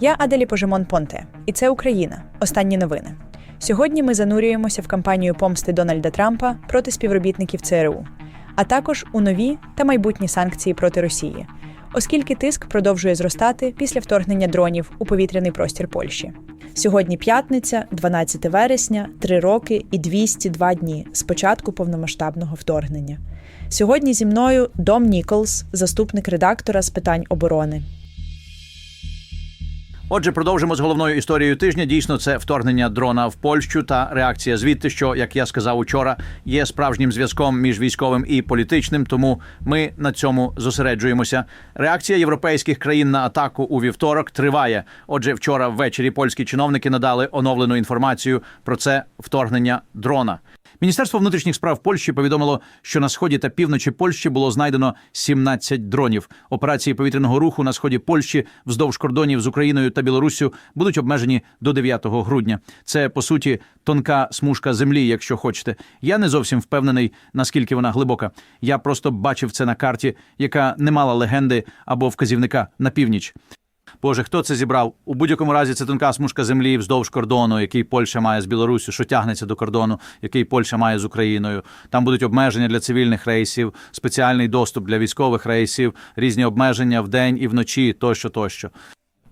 Я Аделі Пожемон Понте, і це Україна. Останні новини. Сьогодні ми занурюємося в кампанію помсти Дональда Трампа проти співробітників ЦРУ, а також у нові та майбутні санкції проти Росії, оскільки тиск продовжує зростати після вторгнення дронів у повітряний простір Польщі. Сьогодні п'ятниця, 12 вересня, 3 роки і 202 дні з початку повномасштабного вторгнення. Сьогодні зі мною Дом Ніколс, заступник редактора з питань оборони. Отже, продовжимо з головною історією тижня. Дійсно, це вторгнення дрона в Польщу та реакція звідти, що, як я сказав учора, є справжнім зв'язком між військовим і політичним. Тому ми на цьому зосереджуємося. Реакція європейських країн на атаку у вівторок триває. Отже, вчора ввечері польські чиновники надали оновлену інформацію про це вторгнення дрона. Міністерство внутрішніх справ Польщі повідомило, що на сході та півночі Польщі було знайдено 17 дронів. Операції повітряного руху на сході Польщі вздовж кордонів з Україною та Білоруссю будуть обмежені до 9 грудня. Це по суті тонка смужка землі, якщо хочете. Я не зовсім впевнений, наскільки вона глибока. Я просто бачив це на карті, яка не мала легенди або вказівника на північ. Боже, хто це зібрав? У будь-якому разі це тонка смужка землі вздовж кордону, який Польща має з Білоруссю, що тягнеться до кордону, який Польща має з Україною. Там будуть обмеження для цивільних рейсів, спеціальний доступ для військових рейсів, різні обмеження вдень і вночі, тощо, тощо.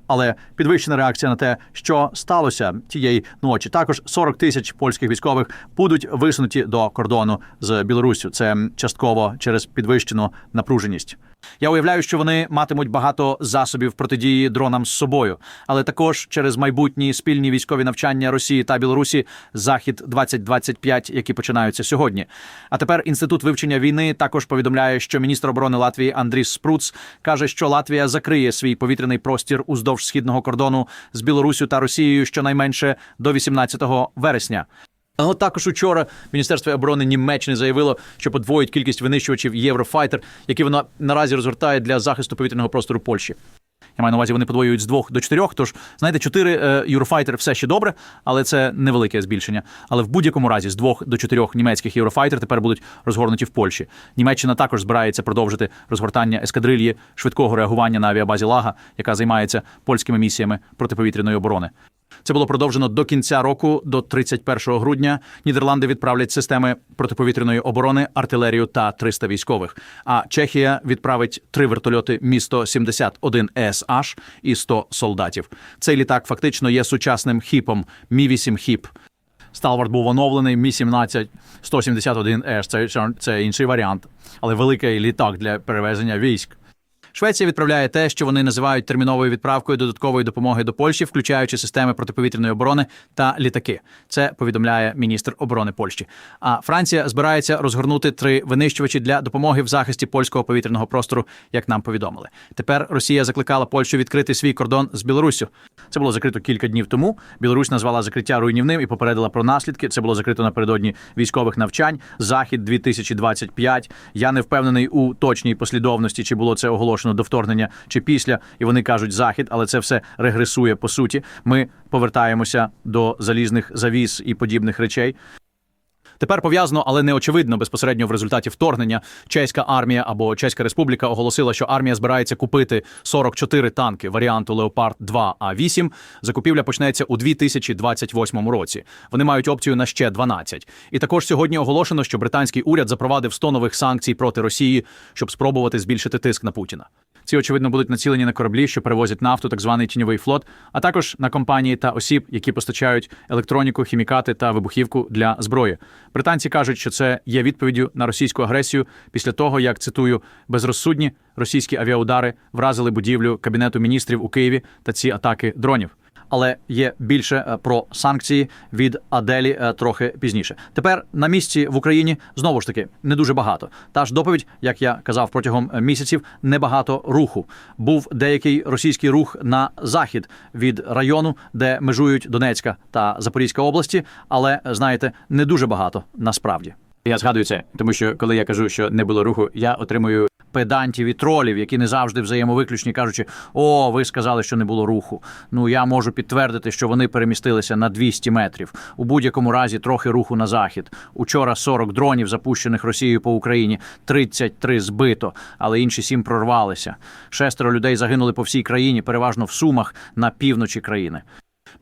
Але підвищена реакція на те, що сталося тієї ночі. Також 40 тисяч польських військових будуть висунуті до кордону з Білоруссю. Це частково через підвищену напруженість. Я уявляю, що вони матимуть багато засобів протидії дронам з собою, але також через майбутні спільні військові навчання Росії та Білорусі Захід 2025, які починаються сьогодні. А тепер інститут вивчення війни також повідомляє, що міністр оборони Латвії Андріс Спруц каже, що Латвія закриє свій повітряний простір уздовж східного кордону з Білоруссю та Росією щонайменше до 18 вересня. Але також учора Міністерство оборони Німеччини заявило, що подвоїть кількість винищувачів Єврофайтер, які вона наразі розгортає для захисту повітряного простору Польщі. Я маю на увазі, вони подвоюють з двох до чотирьох. Тож, знаєте, чотири е, Єврофайтер все ще добре, але це невелике збільшення. Але в будь-якому разі з двох до чотирьох німецьких Єврофайтер тепер будуть розгорнуті в Польщі. Німеччина також збирається продовжити розгортання ескадрильї швидкого реагування на авіабазі Лага, яка займається польськими місіями протиповітряної оборони. Це було продовжено до кінця року, до 31 грудня. Нідерланди відправлять системи протиповітряної оборони, артилерію та 300 військових. А Чехія відправить три вертольоти місто 71 ЕСH і 100 солдатів. Цей літак фактично є сучасним хіпом Мі 8 хіп. Сталвард був оновлений Мі 17 171 еш. Це, це інший варіант, але великий літак для перевезення військ. Швеція відправляє те, що вони називають терміновою відправкою додаткової допомоги до Польщі, включаючи системи протиповітряної оборони та літаки. Це повідомляє міністр оборони Польщі. А Франція збирається розгорнути три винищувачі для допомоги в захисті польського повітряного простору, як нам повідомили. Тепер Росія закликала Польщу відкрити свій кордон з Білоруссю. Це було закрито кілька днів тому. Білорусь назвала закриття руйнівним і попередила про наслідки. Це було закрито напередодні військових навчань. Захід 2025. Я не впевнений у точній послідовності, чи було це оголошено до вторгнення, чи після. І вони кажуть захід, але це все регресує по суті. Ми повертаємося до залізних завіс і подібних речей. Тепер пов'язано, але не очевидно безпосередньо в результаті вторгнення. Чеська армія або Чеська Республіка оголосила, що армія збирається купити 44 танки варіанту Леопард 2 а 8 Закупівля почнеться у 2028 році. Вони мають опцію на ще 12. І також сьогодні оголошено, що британський уряд запровадив 100 нових санкцій проти Росії, щоб спробувати збільшити тиск на Путіна. Ці очевидно будуть націлені на кораблі, що перевозять нафту, так званий тіньовий флот, а також на компанії та осіб, які постачають електроніку, хімікати та вибухівку для зброї. Британці кажуть, що це є відповіддю на російську агресію після того, як цитую безрозсудні російські авіаудари вразили будівлю кабінету міністрів у Києві та ці атаки дронів. Але є більше е, про санкції від Аделі е, трохи пізніше. Тепер на місці в Україні знову ж таки не дуже багато. Та ж доповідь, як я казав, протягом місяців небагато руху. Був деякий російський рух на захід від району, де межують Донецька та Запорізька області, але знаєте, не дуже багато насправді. Я згадую це, тому що коли я кажу, що не було руху, я отримую педантів і тролів, які не завжди взаємовиключні, кажучи, о, ви сказали, що не було руху. Ну я можу підтвердити, що вони перемістилися на 200 метрів. У будь-якому разі трохи руху на захід. Учора 40 дронів, запущених Росією по Україні, 33 збито, але інші сім прорвалися. Шестеро людей загинули по всій країні, переважно в Сумах на півночі країни.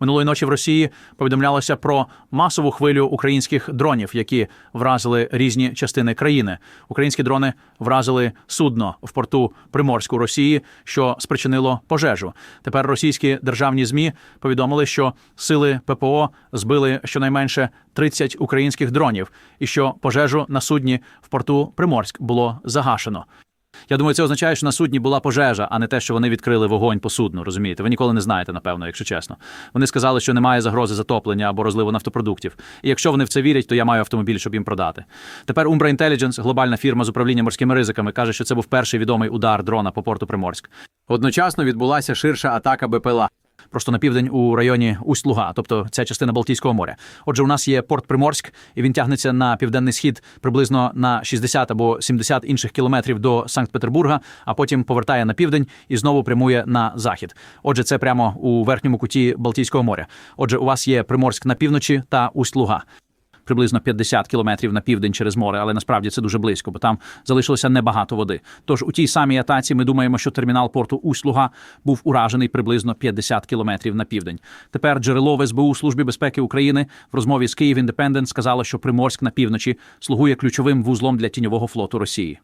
Минулої ночі в Росії повідомлялося про масову хвилю українських дронів, які вразили різні частини країни. Українські дрони вразили судно в порту Приморську Росії, що спричинило пожежу. Тепер російські державні змі повідомили, що сили ППО збили щонайменше 30 українських дронів, і що пожежу на судні в порту Приморськ було загашено. Я думаю, це означає, що на судні була пожежа, а не те, що вони відкрили вогонь по судну. Розумієте? Ви ніколи не знаєте, напевно, якщо чесно. Вони сказали, що немає загрози затоплення або розливу нафтопродуктів. І якщо вони в це вірять, то я маю автомобіль, щоб їм продати. Тепер Umbra Intelligence, глобальна фірма з управління морськими ризиками, каже, що це був перший відомий удар дрона по порту Приморськ. Одночасно відбулася ширша атака БПЛА. Просто на південь у районі Усть-Луга, тобто ця частина Балтійського моря. Отже, у нас є порт Приморськ, і він тягнеться на південний схід приблизно на 60 або 70 інших кілометрів до Санкт-Петербурга, а потім повертає на південь і знову прямує на захід. Отже, це прямо у верхньому куті Балтійського моря. Отже, у вас є Приморськ на півночі та Усть-Луга. Приблизно 50 кілометрів на південь через море, але насправді це дуже близько, бо там залишилося небагато води. Тож у тій самій атаці ми думаємо, що термінал порту Усть-Луга був уражений приблизно 50 кілометрів на південь. Тепер джерело в СБУ Службі безпеки України в розмові з Київ Індепендент сказало, що Приморськ на півночі слугує ключовим вузлом для тіньового флоту Росії.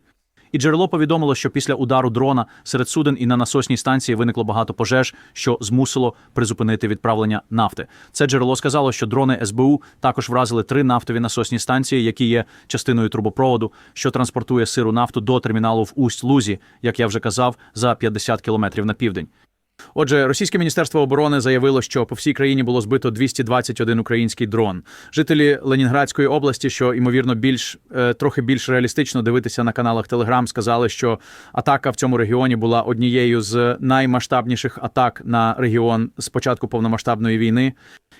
І джерело повідомило, що після удару дрона серед суден і на насосній станції виникло багато пожеж, що змусило призупинити відправлення нафти. Це джерело сказало, що дрони СБУ також вразили три нафтові насосні станції, які є частиною трубопроводу, що транспортує сиру нафту до терміналу в Усть-Лузі, як я вже казав, за 50 кілометрів на південь. Отже, російське міністерство оборони заявило, що по всій країні було збито 221 український дрон. Жителі Ленінградської області, що ймовірно більш е, трохи більш реалістично дивитися на каналах Телеграм, сказали, що атака в цьому регіоні була однією з наймасштабніших атак на регіон з початку повномасштабної війни.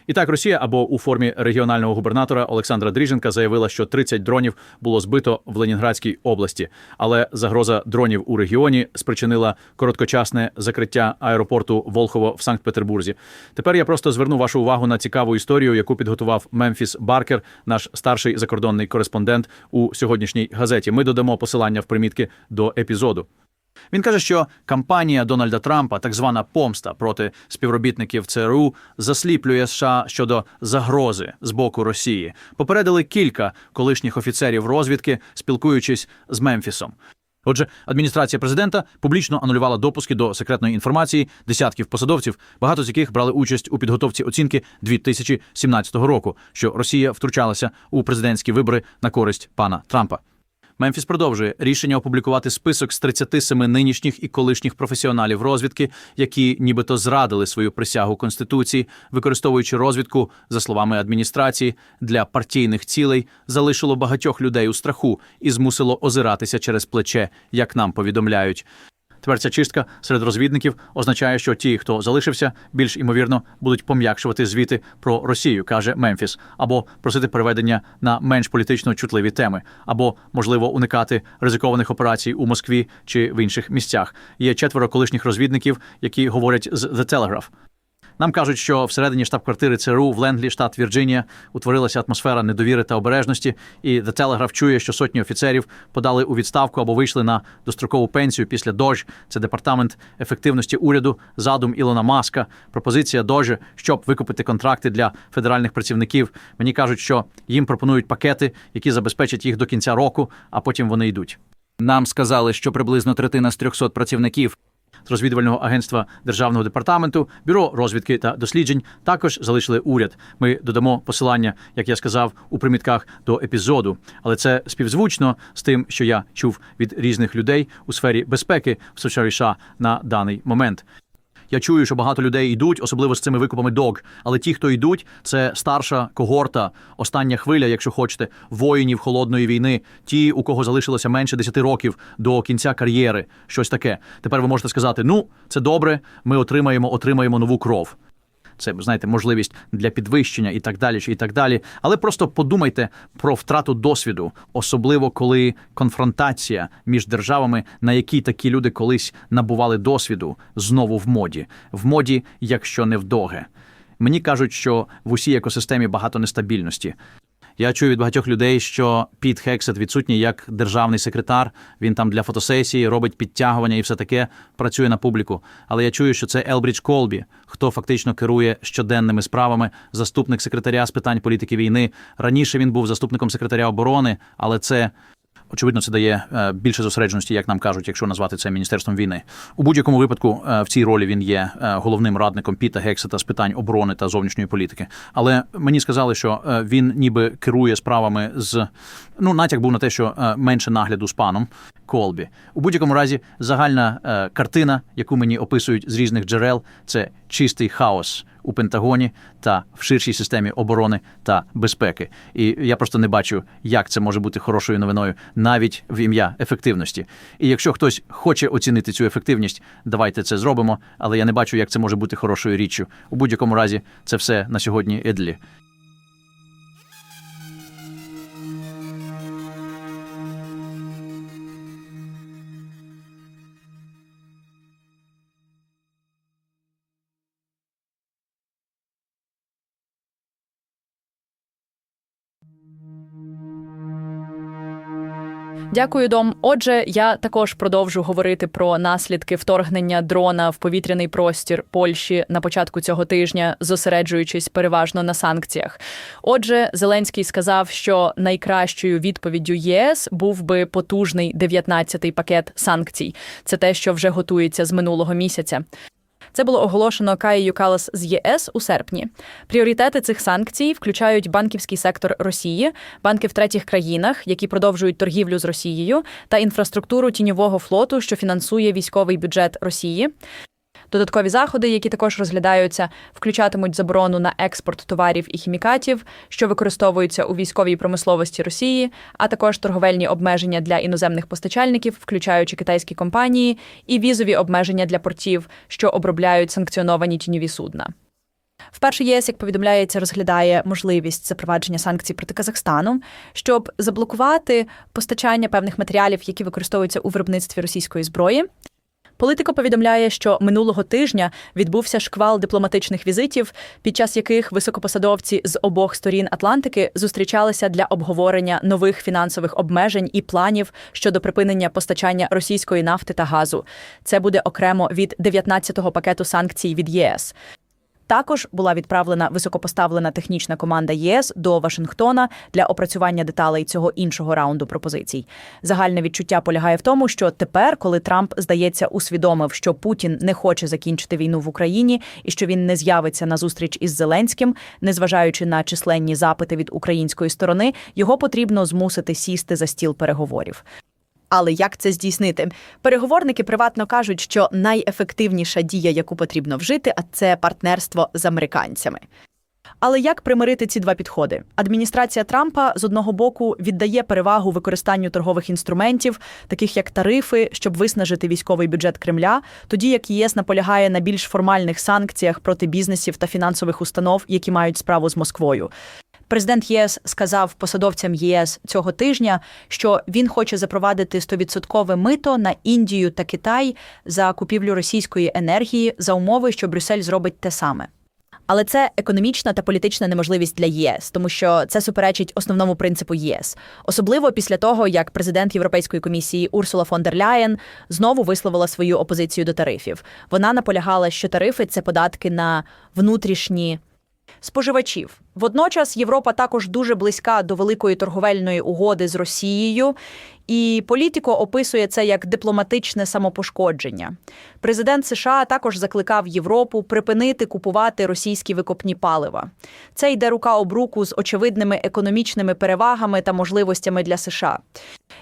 І так, Росія або у формі регіонального губернатора Олександра Дріженка заявила, що 30 дронів було збито в Ленінградській області, але загроза дронів у регіоні спричинила короткочасне закриття аеропорту Волхово в Санкт-Петербурзі. Тепер я просто зверну вашу увагу на цікаву історію, яку підготував Мемфіс Баркер, наш старший закордонний кореспондент у сьогоднішній газеті. Ми додамо посилання в примітки до епізоду. Він каже, що кампанія Дональда Трампа, так звана помста проти співробітників ЦРУ, засліплює США щодо загрози з боку Росії. Попередили кілька колишніх офіцерів розвідки, спілкуючись з Мемфісом. Отже, адміністрація президента публічно анулювала допуски до секретної інформації десятків посадовців, багато з яких брали участь у підготовці оцінки 2017 року, що Росія втручалася у президентські вибори на користь пана Трампа. Мемфіс продовжує рішення опублікувати список з 37 нинішніх і колишніх професіоналів розвідки, які нібито зрадили свою присягу конституції, використовуючи розвідку, за словами адміністрації, для партійних цілей, залишило багатьох людей у страху і змусило озиратися через плече, як нам повідомляють. Тепер ця чистка серед розвідників означає, що ті, хто залишився, більш імовірно будуть пом'якшувати звіти про Росію, каже Мемфіс, або просити переведення на менш політично чутливі теми, або можливо уникати ризикованих операцій у Москві чи в інших місцях. Є четверо колишніх розвідників, які говорять з The Telegraph. Нам кажуть, що всередині штаб-квартири ЦРУ в Лендлі, штат Вірджинія, утворилася атмосфера недовіри та обережності, і The Telegraph чує, що сотні офіцерів подали у відставку або вийшли на дострокову пенсію після ДОЖ. Це департамент ефективності уряду, задум Ілона Маска, пропозиція ДОЖ, щоб викупити контракти для федеральних працівників. Мені кажуть, що їм пропонують пакети, які забезпечать їх до кінця року, а потім вони йдуть. Нам сказали, що приблизно третина з 300 працівників розвідувального агентства державного департаменту, бюро розвідки та досліджень також залишили уряд. Ми додамо посилання, як я сказав, у примітках до епізоду. Але це співзвучно з тим, що я чув від різних людей у сфері безпеки в США на даний момент. Я чую, що багато людей йдуть, особливо з цими викупами дог. Але ті, хто йдуть, це старша когорта, остання хвиля, якщо хочете, воїнів холодної війни, ті, у кого залишилося менше 10 років до кінця кар'єри, щось таке. Тепер ви можете сказати: ну, це добре, ми отримаємо, отримаємо нову кров. Це знаєте можливість для підвищення і так далі, і так далі. Але просто подумайте про втрату досвіду, особливо коли конфронтація між державами, на якій такі люди колись набували досвіду, знову в моді, в моді, якщо не вдоге. Мені кажуть, що в усій екосистемі багато нестабільності. Я чую від багатьох людей, що Піт Хексет відсутній як державний секретар. Він там для фотосесії робить підтягування і все таке працює на публіку. Але я чую, що це Елбрідж Колбі, хто фактично керує щоденними справами, заступник секретаря з питань політики війни. Раніше він був заступником секретаря оборони, але це. Очевидно, це дає е, більше зосередженості, як нам кажуть, якщо назвати це міністерством війни. У будь-якому випадку е, в цій ролі він є е, головним радником Піта Гексета з питань оборони та зовнішньої політики. Але мені сказали, що він ніби керує справами з ну натяк був на те, що менше нагляду з паном Колбі. У будь-якому разі загальна картина, яку мені описують з різних джерел, це чистий хаос у Пентагоні та в ширшій системі оборони та безпеки. І я просто не бачу, як це може бути хорошою новиною навіть в ім'я ефективності. І якщо хтось хоче оцінити цю ефективність, давайте це зробимо. Але я не бачу, як це може бути хорошою річчю. У будь-якому разі, це все на сьогодні Едлі. Дякую, Дом. Отже, я також продовжу говорити про наслідки вторгнення дрона в повітряний простір Польщі на початку цього тижня, зосереджуючись переважно на санкціях. Отже, Зеленський сказав, що найкращою відповіддю ЄС був би потужний 19-й пакет санкцій. Це те, що вже готується з минулого місяця. Це було оголошено Каєю Калас з ЄС у серпні. Пріоритети цих санкцій включають банківський сектор Росії, банки в третіх країнах, які продовжують торгівлю з Росією, та інфраструктуру тіньового флоту, що фінансує військовий бюджет Росії. Додаткові заходи, які також розглядаються, включатимуть заборону на експорт товарів і хімікатів, що використовуються у військовій промисловості Росії, а також торговельні обмеження для іноземних постачальників, включаючи китайські компанії, і візові обмеження для портів, що обробляють санкціоновані тіньові судна. Вперше ЄС, як повідомляється, розглядає можливість запровадження санкцій проти Казахстану, щоб заблокувати постачання певних матеріалів, які використовуються у виробництві російської зброї. Політико повідомляє, що минулого тижня відбувся шквал дипломатичних візитів, під час яких високопосадовці з обох сторін Атлантики зустрічалися для обговорення нових фінансових обмежень і планів щодо припинення постачання російської нафти та газу. Це буде окремо від 19-го пакету санкцій від ЄС. Також була відправлена високопоставлена технічна команда ЄС до Вашингтона для опрацювання деталей цього іншого раунду пропозицій. Загальне відчуття полягає в тому, що тепер, коли Трамп здається усвідомив, що Путін не хоче закінчити війну в Україні і що він не з'явиться на зустріч із Зеленським, незважаючи на численні запити від української сторони, його потрібно змусити сісти за стіл переговорів. Але як це здійснити? Переговорники приватно кажуть, що найефективніша дія, яку потрібно вжити, а це партнерство з американцями. Але як примирити ці два підходи? Адміністрація Трампа з одного боку віддає перевагу використанню торгових інструментів, таких як тарифи, щоб виснажити військовий бюджет Кремля, тоді як ЄС наполягає на більш формальних санкціях проти бізнесів та фінансових установ, які мають справу з Москвою. Президент ЄС сказав посадовцям ЄС цього тижня, що він хоче запровадити 100% мито на Індію та Китай за купівлю російської енергії за умови, що Брюссель зробить те саме. Але це економічна та політична неможливість для ЄС, тому що це суперечить основному принципу єС, особливо після того, як президент Європейської комісії Урсула фон дер Ляєн знову висловила свою опозицію до тарифів. Вона наполягала, що тарифи це податки на внутрішні споживачів. Водночас Європа також дуже близька до великої торговельної угоди з Росією, і політико описує це як дипломатичне самопошкодження. Президент США також закликав Європу припинити купувати російські викопні палива. Це йде рука об руку з очевидними економічними перевагами та можливостями для США.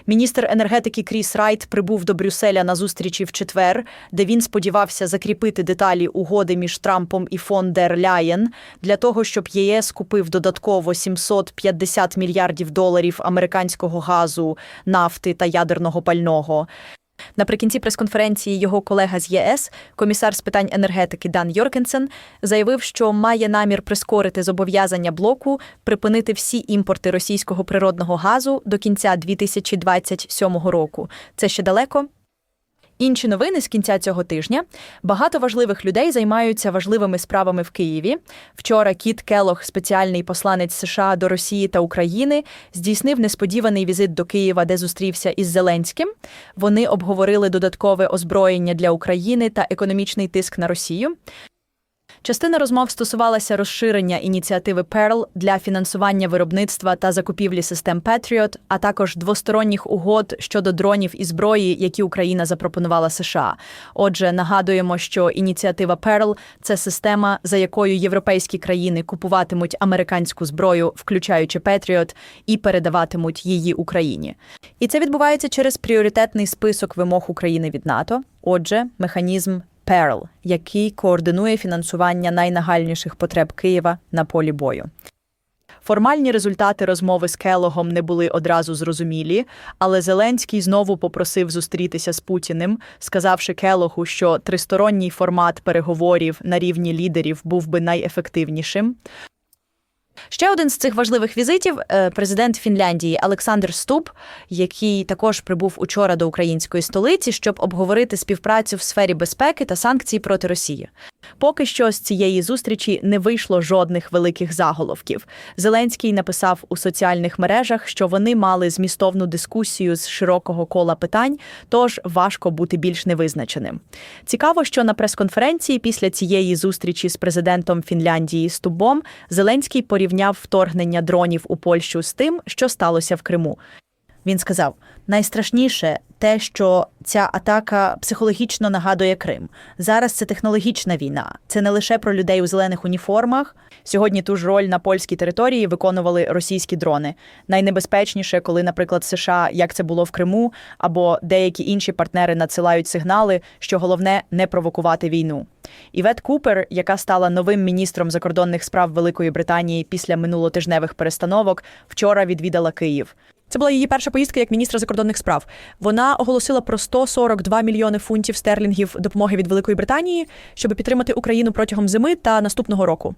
Міністр енергетики Кріс Райт прибув до Брюсселя на зустрічі в четвер, де він сподівався закріпити деталі угоди між Трампом і фон дер Ляєн для того, щоб ЄС купив додатково 750 мільярдів доларів американського газу, нафти та ядерного пального. Наприкінці прес-конференції його колега з ЄС, комісар з питань енергетики Дан Йоркенсен, заявив, що має намір прискорити зобов'язання блоку припинити всі імпорти російського природного газу до кінця 2027 року. Це ще далеко. Інші новини з кінця цього тижня. Багато важливих людей займаються важливими справами в Києві. Вчора Кіт Келох, спеціальний посланець США до Росії та України, здійснив несподіваний візит до Києва, де зустрівся із Зеленським. Вони обговорили додаткове озброєння для України та економічний тиск на Росію. Частина розмов стосувалася розширення ініціативи Pearl для фінансування виробництва та закупівлі систем Patriot, а також двосторонніх угод щодо дронів і зброї, які Україна запропонувала США. Отже, нагадуємо, що ініціатива Pearl – це система, за якою європейські країни купуватимуть американську зброю, включаючи Patriot, і передаватимуть її Україні. І це відбувається через пріоритетний список вимог України від НАТО. Отже, механізм Перл, який координує фінансування найнагальніших потреб Києва на полі бою. Формальні результати розмови з Келогом не були одразу зрозумілі, але Зеленський знову попросив зустрітися з Путіним, сказавши Келогу, що тристоронній формат переговорів на рівні лідерів був би найефективнішим. Ще один з цих важливих візитів е, президент Фінляндії Олександр Ступ, який також прибув учора до української столиці, щоб обговорити співпрацю в сфері безпеки та санкцій проти Росії. Поки що з цієї зустрічі не вийшло жодних великих заголовків. Зеленський написав у соціальних мережах, що вони мали змістовну дискусію з широкого кола питань, тож важко бути більш невизначеним. Цікаво, що на прес-конференції після цієї зустрічі з президентом Фінляндії Стубом Зеленський порівняв вторгнення дронів у Польщу з тим, що сталося в Криму. Він сказав: найстрашніше те, що ця атака психологічно нагадує Крим. Зараз це технологічна війна. Це не лише про людей у зелених уніформах. Сьогодні ту ж роль на польській території виконували російські дрони. Найнебезпечніше, коли, наприклад, США, як це було в Криму, або деякі інші партнери надсилають сигнали, що головне не провокувати війну. Івет Купер, яка стала новим міністром закордонних справ Великої Британії після минулотижневих перестановок, вчора відвідала Київ. Це була її перша поїздка як міністра закордонних справ. Вона оголосила про 142 мільйони фунтів стерлінгів допомоги від Великої Британії, щоб підтримати Україну протягом зими та наступного року.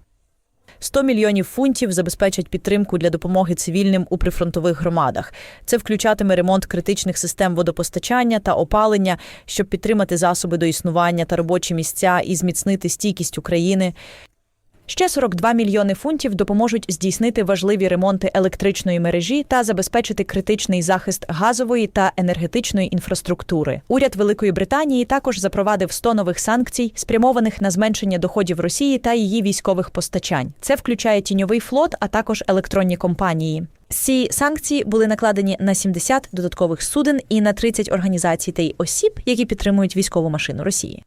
100 мільйонів фунтів забезпечать підтримку для допомоги цивільним у прифронтових громадах. Це включатиме ремонт критичних систем водопостачання та опалення, щоб підтримати засоби до існування та робочі місця і зміцнити стійкість України. Ще 42 мільйони фунтів допоможуть здійснити важливі ремонти електричної мережі та забезпечити критичний захист газової та енергетичної інфраструктури. Уряд Великої Британії також запровадив 100 нових санкцій, спрямованих на зменшення доходів Росії та її військових постачань. Це включає тіньовий флот, а також електронні компанії. Ці санкції були накладені на 70 додаткових суден і на 30 організацій та й осіб, які підтримують військову машину Росії.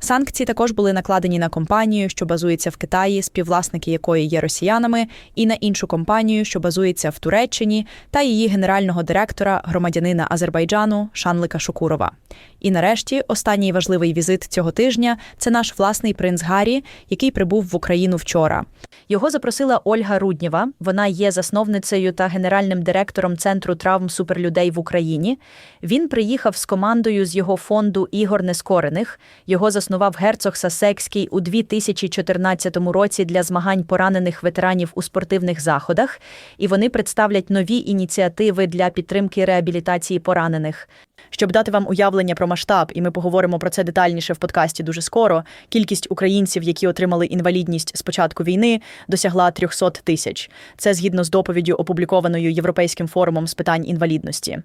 Санкції також були накладені на компанію, що базується в Китаї, співвласники якої є росіянами, і на іншу компанію, що базується в Туреччині, та її генерального директора, громадянина Азербайджану Шанлика Шукурова. І нарешті останній важливий візит цього тижня це наш власний принц Гаррі, який прибув в Україну вчора. Його запросила Ольга Руднєва. Вона є засновницею та генеральним директором центру травм суперлюдей в Україні. Він приїхав з командою з його фонду ігор нескорених. Його заснував герцог Сасекський у 2014 році для змагань поранених ветеранів у спортивних заходах, і вони представлять нові ініціативи для підтримки реабілітації поранених. Щоб дати вам уявлення про масштаб, і ми поговоримо про це детальніше в подкасті дуже скоро. Кількість українців, які отримали інвалідність з початку війни, досягла 300 тисяч. Це згідно з доповіддю, опублікованою Європейським форумом з питань інвалідності.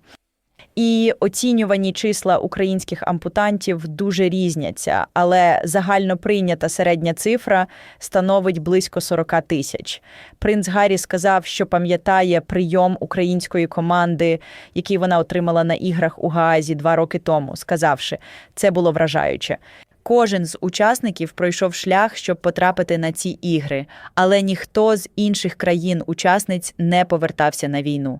І оцінювані числа українських ампутантів дуже різняться, але загально прийнята середня цифра становить близько 40 тисяч. Принц Гаррі сказав, що пам'ятає прийом української команди, який вона отримала на іграх у Гаазі два роки тому, сказавши, це було вражаюче. Кожен з учасників пройшов шлях, щоб потрапити на ці ігри, але ніхто з інших країн-учасниць не повертався на війну.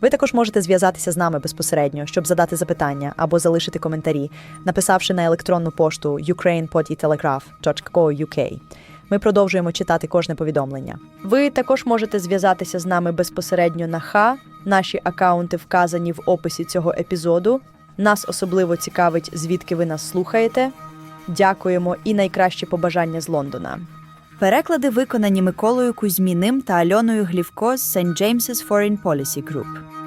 Ви також можете зв'язатися з нами безпосередньо, щоб задати запитання або залишити коментарі, написавши на електронну пошту ukrainepodtelegraph.co.uk. Ми продовжуємо читати кожне повідомлення. Ви також можете зв'язатися з нами безпосередньо на ХА. Наші акаунти вказані в описі цього епізоду. Нас особливо цікавить, звідки ви нас слухаєте. Дякуємо і найкращі побажання з Лондона. Переклади виконані Миколою Кузьміним та Альоною Глівко з St. James's Foreign Policy Group.